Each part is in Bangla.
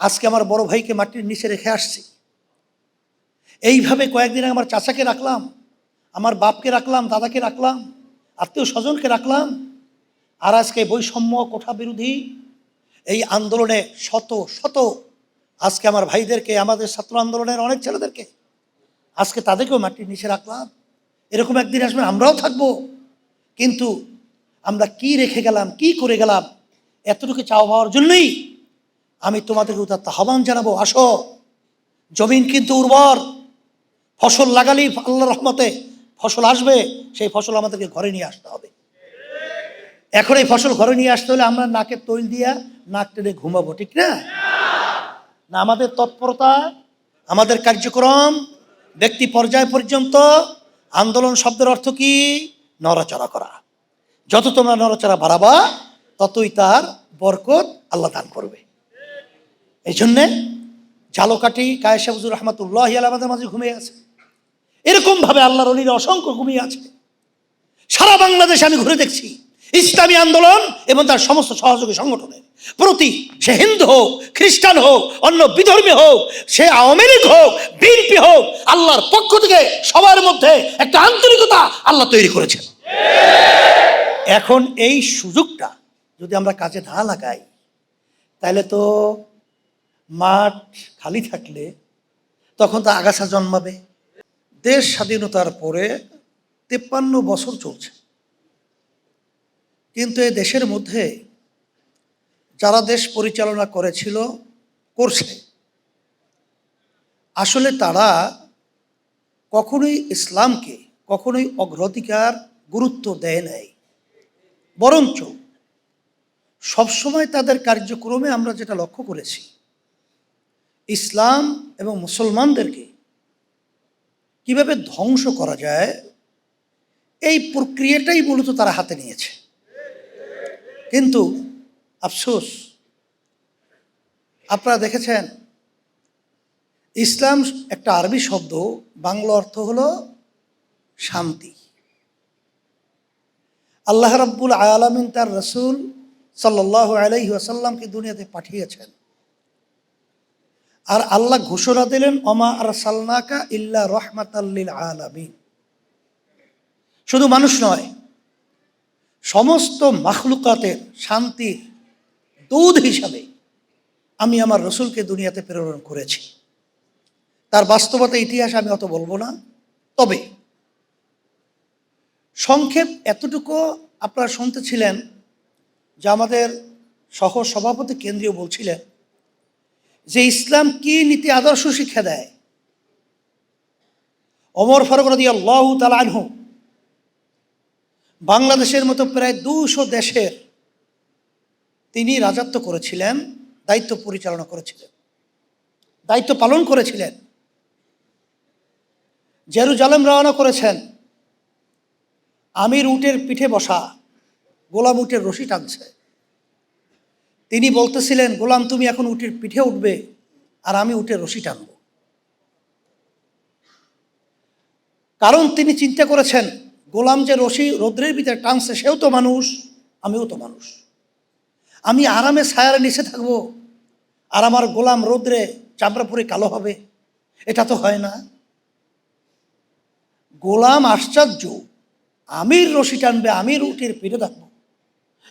আজকে আমার বড় ভাইকে মাটির নিচে রেখে আসছি। এইভাবে কয়েকদিন আমার চাচাকে রাখলাম, আমার বাপকে রাখলাম, দাদাকে রাখলাম, আত্মীয় স্বজনকে রাখলাম। আর আজকে বৈষম্য কোঠা বিরোধী এই আন্দোলনে শত শত আজকে আমার ভাইদেরকে, আমাদের ছাত্র আন্দোলনের অনেক ছেলেদেরকে আজকে তাদেরকেও মাটির নিচে রাখলাম। এরকম একদিন আসবে, আমরাও থাকব। কিন্তু আমরা কি রেখে গেলাম, কি করে গেলাম, এতটুকু চাওয়া পাওয়ার জন্যই আমি তোমাদেরকে উদাত্ত আহ্বান জানাব, আসো। জমিন কিন্তু উর্বর। ফসল লাগালেই আল্লাহ রহমতে ফসল আসবে, সেই ফসল আমাদেরকে ঘরে নিয়ে আসতে হবে। এখন এই ফসল ঘরে নিয়ে আসতে হলে আমরা নাকের তৈল দিয়া নাক টেনে ঘুমাবো, ঠিক না? না, আমাদের তৎপরতা, আমাদের কার্যক্রম, ব্যক্তি পর্যায় পর্যন্ত আন্দোলন শব্দের অর্থ কি? নড়াচড়া করা। যত তোমরা নড়াচড়া বাড়াবা, ততই তার বরকত আল্লাহ দান করবে। এই জন্যে জালকাঠি কায়েশা হুজুর রহমতুল্লাহ আমাদের মাঝে ঘুমিয়ে আছে। এরকম ভাবে আল্লাহর অলিরা অসংখ্য ঘুমিয়ে আছে। সারা বাংলাদেশে আমি ঘুরে দেখছি। ইসলামী আন্দোলন এবং তার সমস্ত সহযোগী সংগঠনের। প্রতি সে হিন্দু হোক, খ্রিস্টান হোক, অন্য বিধর্মী হোক, সে আওয়ামী লীগ হোক, বিএনপি হোক, আল্লাহর পক্ষ থেকে সবার মধ্যে একটা আন্তরিকতা আল্লাহ তৈরি করেছেন। এখন এই সুযোগটা যদি আমরা কাজে না লাগাই, তাহলে তো মাঠ খালি থাকলে তখন তো আগাছা জন্মাবে। দেশ স্বাধীনতার পরে তেপ্পান্ন বছর চলছে। কিন্তু এই দেশের মধ্যে যারা দেশ পরিচালনা করেছিল, করছে। আসলে তারা কখনোই ইসলামকে, কখনোই অগ্রাধিকার গুরুত্ব দেয় নাই। বরঞ্চ সবসময় তাদের কার্যক্রমে আমরা যেটা লক্ষ্য করেছি ইসলাম এবং মুসলমানদেরকে কীভাবে ধ্বংস করা যায়, এই প্রক্রিয়াটাই মূলত তারা হাতে নিয়েছে। কিন্তু আফসোস, আপনারা দেখেছেন, ইসলাম একটা আরবি শব্দ, বাংলা অর্থ হলো শান্তি। আল্লাহ রাব্বুল আলামিন তার রসুল সাল্লাহ আলাইহি আসাল্লামকে দুনিয়াতে পাঠিয়েছেন। আর আল্লাহ ঘোষণা দিলেন অমা আর সাল্লাকা ইল্লা রহমাতাল্লিল আলামিন। শুধু মানুষ নয়, সমস্ত মাখলুকাতের শান্তির দুধ হিসাবে আমি আমার রসুলকে দুনিয়াতে প্রেরণ করেছি। তার বাস্তবতা ইতিহাস আমি অত বলব না। তবে সংক্ষেপ এতটুকু আপনারা শুনতেছিলেন যে আমাদের সহ সভাপতি কেন্দ্রীয় বলছিলেন যে ইসলাম কি নীতি আদর্শ শিক্ষা দেয়? অমর ফারুক রদি আল্লাহ তালানহু বাংলাদেশের মতো প্রায় দুশো দেশের তিনি রাজত্ব করেছিলেন, দায়িত্ব পরিচালনা করেছিলেন, দায়িত্ব পালন করেছিলেন। জেরুজালেম রওনা করেছেন। আমির উটের পিঠে বসা, গোলাম উটের রশি টানছে। তিনি বলতেছিলেন, গোলাম, তুমি এখন উটের পিঠে উঠবে আর আমি উঠে রশি টানব। কারণ তিনি চিন্তা করেছেন, গোলাম যে রশি রৌদ্রের ভিতরে টানছে সেও তো মানুষ, আমিও তো মানুষ। আমি আরামে ছায়ার নিচে থাকব আর আমার গোলাম রৌদ্রে চামড়া পরে কালো হবে। এটা তো হয় না। গোলাম আশ্চর্য, আমির রশি টানবে, আমির উটের পিঠে থাকব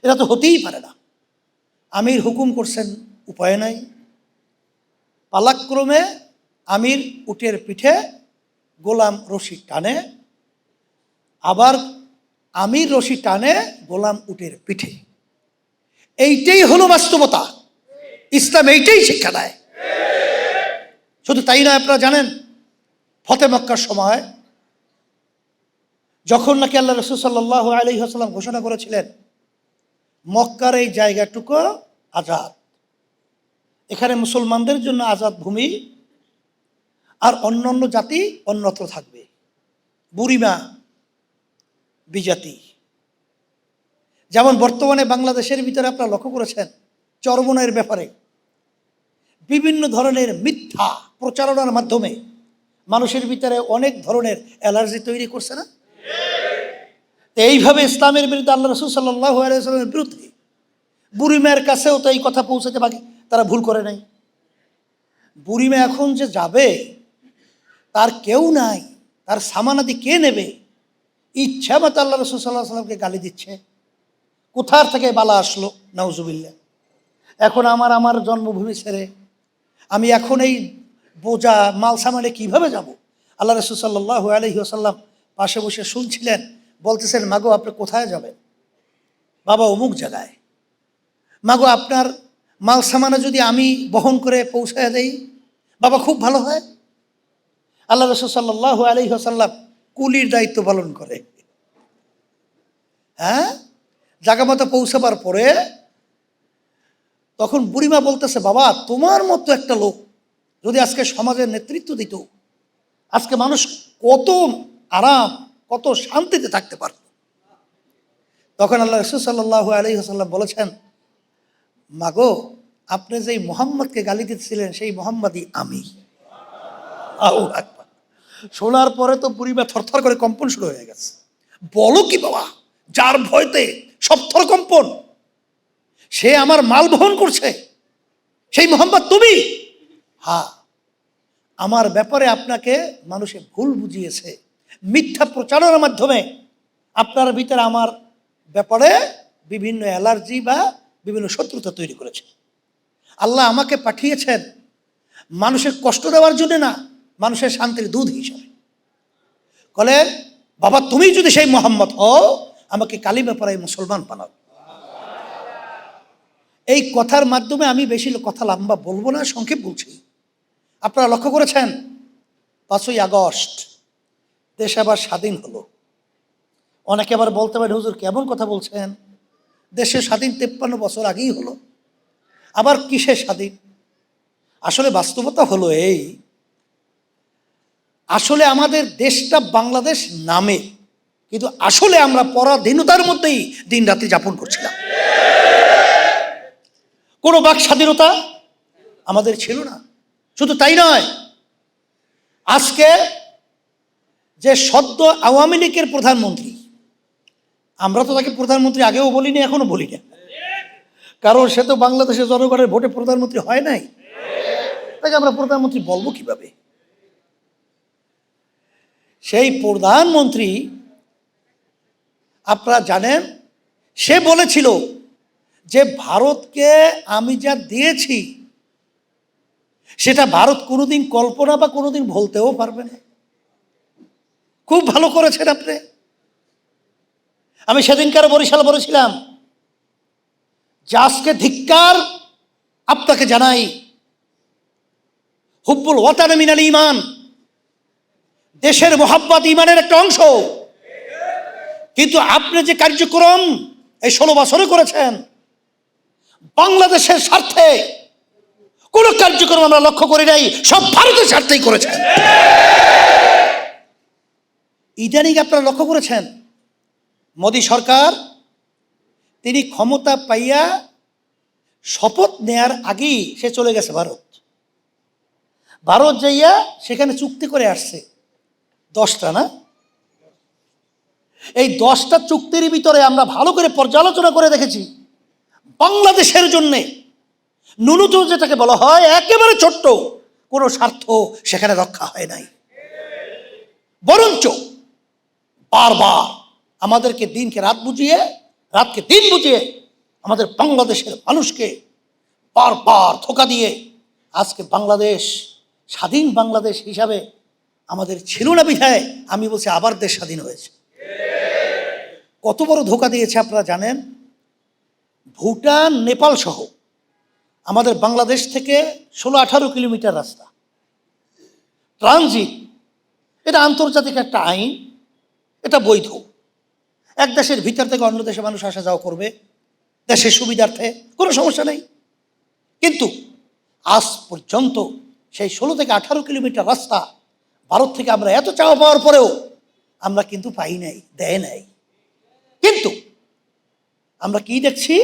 এটা তো হতেই পারে না। আমির হুকুম করছেন, উপায় নাই। পালাক্রমে আমির উটের পিঠে গোলাম রশি টানে, আবার আমির রশি টানে গোলাম উটের পিঠে। এইটাই হলো বাস্তবতা। ইসলাম এইটাই শিক্ষা দেয়। শুধু তাই না আপনারা জানেন, ফতে মক্কার সময় যখন নাকি আল্লাহ রসুল সাল্লাহ আলি ঘোষণা করেছিলেন মক্কার এই জায়গাটুকু আজাদ। এখানে মুসলমানদের জন্য আজাদ ভূমি, আর অন্য অন্য জাতি অন্যত্র থাকবে। বুড়িমা বিজাতি। যেমন বর্তমানে বাংলাদেশের ভিতরে আপনারা লক্ষ্য করেছেন চরমনের ব্যাপারে বিভিন্ন ধরনের মিথ্যা প্রচারণার মাধ্যমে মানুষের ভিতরে অনেক ধরনের অ্যালার্জি তৈরি করছে না? এইভাবে ইসলামের বিরুদ্ধে আল্লাহ রসুল সাল্লাহ আলাইসলামের বিরুদ্ধে বুড়ি মায়ের কাছেও তো এই কথা পৌঁছাতে বাকি, তারা ভুল করে নাই। বুড়িমা এখন যে যাবে, তার কেউ নাই, তার সামানাদি কে নেবে? ইচ্ছা মতো আল্লাহ রসুল সাল্লাহ সাল্লামকে গালি দিচ্ছে। কোথার থেকে বালা আসলো? নাউজুবিল্লা এখন আমার আমার জন্মভূমি ছেড়ে আমি এখন এই বোঝা মাল সামানে কীভাবে যাব? আল্লাহ রসুল সাল্লাহ আলহি আসাল্লাম পাশে বসে শুনছিলেন বলতেছেন, মাগো, আপনি কোথায় যাবেন? বাবা, অমুক জায়গায়। মাগো, আপনার মাল সামানা যদি আমি বহন করে পৌঁছায় দেই, বাবা, খুব ভালো হয়। আল্লাহ রসুল সাল্লাহ আলহি আসাল্লাম কুলির দায়িত্ব পালন করে। হ্যাঁ? জায়গা মতো পৌঁছাবার পরে তখন বুড়িমা বলতেছে, বাবা, তোমার মতো একটা লোক যদি আজকে সমাজের নেতৃত্ব দিত, আজকে মানুষ কত আরাম কত শান্তিতে থাকতে পারত তখন আল্লাহ রসুল সাল্লাহ আলী হাসাল্লাম বলেছেন, মাগো, আপনি যেই মোহাম্মদকে গালি দিচ্ছিলেন, সেই মোহাম্মদই আমি। শোনার পরে তো বুড়িমা থরথর করে কম্পন শুরু হয়ে গেছে। বলো কি বাবা, যার ভয়তে সব থর কম্পন, সে আমার মাল বহন করছে, সেই মোহাম্মদ তুমি? হ্যাঁ আমার ব্যাপারে আপনাকে মানুষে ভুল বুঝিয়েছে। মিথ্যা প্রচারণার মাধ্যমে আপনার ভিতরে আমার ব্যাপারে বিভিন্ন অ্যালার্জি বা বিভিন্ন শত্রুতা তৈরি করেছে। আল্লাহ আমাকে পাঠিয়েছেন মানুষের কষ্ট দেওয়ার জন্য না, মানুষের শান্তির দুধ হিসাবে। বলে বাবা, তুমি যদি সেই মোহাম্মদ হও, আমাকে কালিমা পড়াই মুসলমান বানাও। এই কথার মাধ্যমে আমি বেশি কথা লম্বা বলব না, সংক্ষেপ বলছি। আপনারা লক্ষ্য করেছেন, পাঁচই আগস্ট দেশ আবার স্বাধীন হলো। অনেকে আবার বলতে পারে, হুজুর, কেমন কথা বলছেন? দেশে স্বাধীন তেপ্পান্ন বছর আগেই হলো। আবার কিসে স্বাধীন? আসলে বাস্তবতা হলো এই, আসলে আমাদের দেশটা বাংলাদেশ নামে, কিন্তু আসলে আমরা পরাধীনতার মধ্যেই দিন রাত্রি যাপন করছিলাম। কোনো বাক স্বাধীনতা আমাদের ছিল না। শুধু তাই নয়, আজকে যে সদ্য আওয়ামী লীগের প্রধানমন্ত্রী, আমরা তো তাকে প্রধানমন্ত্রী আগেও বলিনি এখনও বলি না। কারণ সে তো বাংলাদেশের জনগণের ভোটে প্রধানমন্ত্রী হয় নাই। তাকে আমরা প্রধানমন্ত্রী বলব কীভাবে? সেই প্রধানমন্ত্রী, আপনারা জানেন, সে বলেছিল যে ভারতকে আমি যা দিয়েছি, সেটা ভারত কোনোদিন কল্পনা বা কোনোদিন ভুলতেও পারবে না। খুব ভালো করেছেন আপনি। আমি সেদিনকার বরিশাল বলেছিলাম যে আজকে ধিক্কার আপনাকে জানাই। হুব্বুল ওয়াতান মিনাল ইমান দেশের মোহাব্বত ইমানের একটা অংশ। কিন্তু আপনি যে কার্যক্রম এই ষোলো বছরে করেছেন, বাংলাদেশের স্বার্থে কোন কার্যক্রম আমরা লক্ষ্য করি নাই, সব ভারতের স্বার্থেই করেছেন। ইদানিং আপনারা লক্ষ্য করেছেন? মোদী সরকার তিনি ক্ষমতা পাইয়া শপথ নেয়ার আগেই সে চলে গেছে ভারত। ভারত যাইয়া সেখানে চুক্তি করে আসছে। দশটা না? এই দশটা চুক্তির ভিতরে আমরা ভালো করে পর্যালোচনা করে দেখেছি, বাংলাদেশের জন্যে ন্যূনতম যেটাকে বলা হয় একেবারে ছোট্ট কোনো স্বার্থ সেখানে রক্ষা হয় নাই। বরঞ্চ বারবার আমাদেরকে দিনকে রাত বুঝিয়ে, রাতকে দিন বুঝিয়ে আমাদের বাংলাদেশের মানুষকে বারবার ধোকা দিয়ে আজকে বাংলাদেশ, স্বাধীন বাংলাদেশ হিসাবে আমাদের ছিল না বিধায় আমি বলছি আবার দেশ স্বাধীন হয়েছে। কত বড় ধোকা দিয়েছে আপনারা জানেন? ভুটান, নেপাল সহ আমাদের বাংলাদেশ থেকে ষোলো, আঠারো কিলোমিটার রাস্তা। ট্রানজিট, এটা আন্তর্জাতিক একটা আইন। এটা বৈধ। এক দেশের ভিতর থেকে অন্য দেশে মানুষ আসা যাওয়া করবে, দেশের সুবিধার্থে কোনো সমস্যা নেই। কিন্তু আজ পর্যন্ত সেই ষোলো থেকে আঠারো কিলোমিটার রাস্তা ভারত থেকে আমরা এত চাওয়া পাওয়ার পরেও আমরা কিন্তু পাই নাই, দেয় নাই। কিন্তু আমরা কি দেখছি?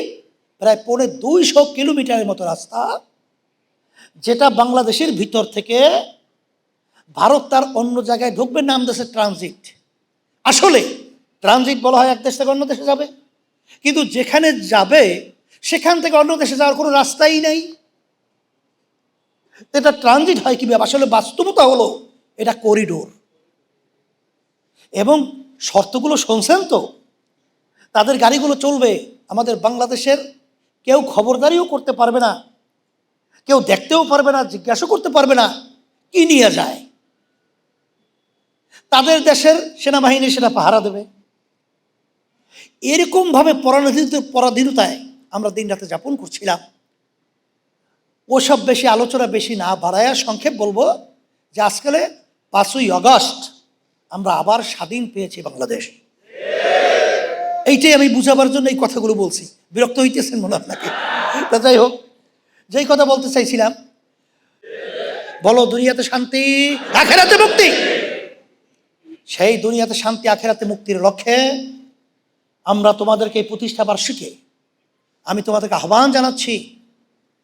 প্রায় পৌনে দুইশো কিলোমিটারের মতো রাস্তা, যেটা বাংলাদেশের ভিতর থেকে ভারত তার অন্য জায়গায় ঢুকবে নাম দেশে ট্রানজিট আসলে ট্রানজিট বলা হয় এক দেশ থেকে অন্য দেশে যাবে। কিন্তু যেখানে যাবে, সেখান থেকে অন্য দেশে যাওয়ার কোনো রাস্তাই নেই। এটা ট্রানজিট হয় কীভাবে আসলে বাস্তবতা হলো এটা করিডোর। এবং শর্তগুলো শুনছেন তো? তাদের গাড়িগুলো চলবে, আমাদের বাংলাদেশের কেউ খবরদারিও করতে পারবে না, কেউ দেখতেও পারবে না জিজ্ঞাসা করতে পারবে না, কি নিয়ে যায়? তাদের দেশের সেনাবাহিনী সেটা পাহারা দেবে। এরকমভাবে পরাধীনত, পরাধীনতায় আমরা দিন রাতে যাপন করছিলাম। ওসব বেশি আলোচনা বেশি না বাড়ায়া সংক্ষেপ বলব যে আজকালে পাঁচই আগস্ট আমরা আবার স্বাধীন পেয়েছি বাংলাদেশ। এইটাই আমি বুঝাবার জন্য এই কথাগুলো বলছি। বিরক্ত হইতেছেন মনে আপনাকে। তা যাই হোক, যেই কথা বলতে চাইছিলাম, বলো দুনিয়াতে শান্তি মুক্তি। সেই দুনিয়াতে শান্তি, আখেরাতে মুক্তির লক্ষ্যে আমরা তোমাদেরকে এই প্রতিষ্ঠা শিখে আমি তোমাদেরকে আহ্বান জানাচ্ছি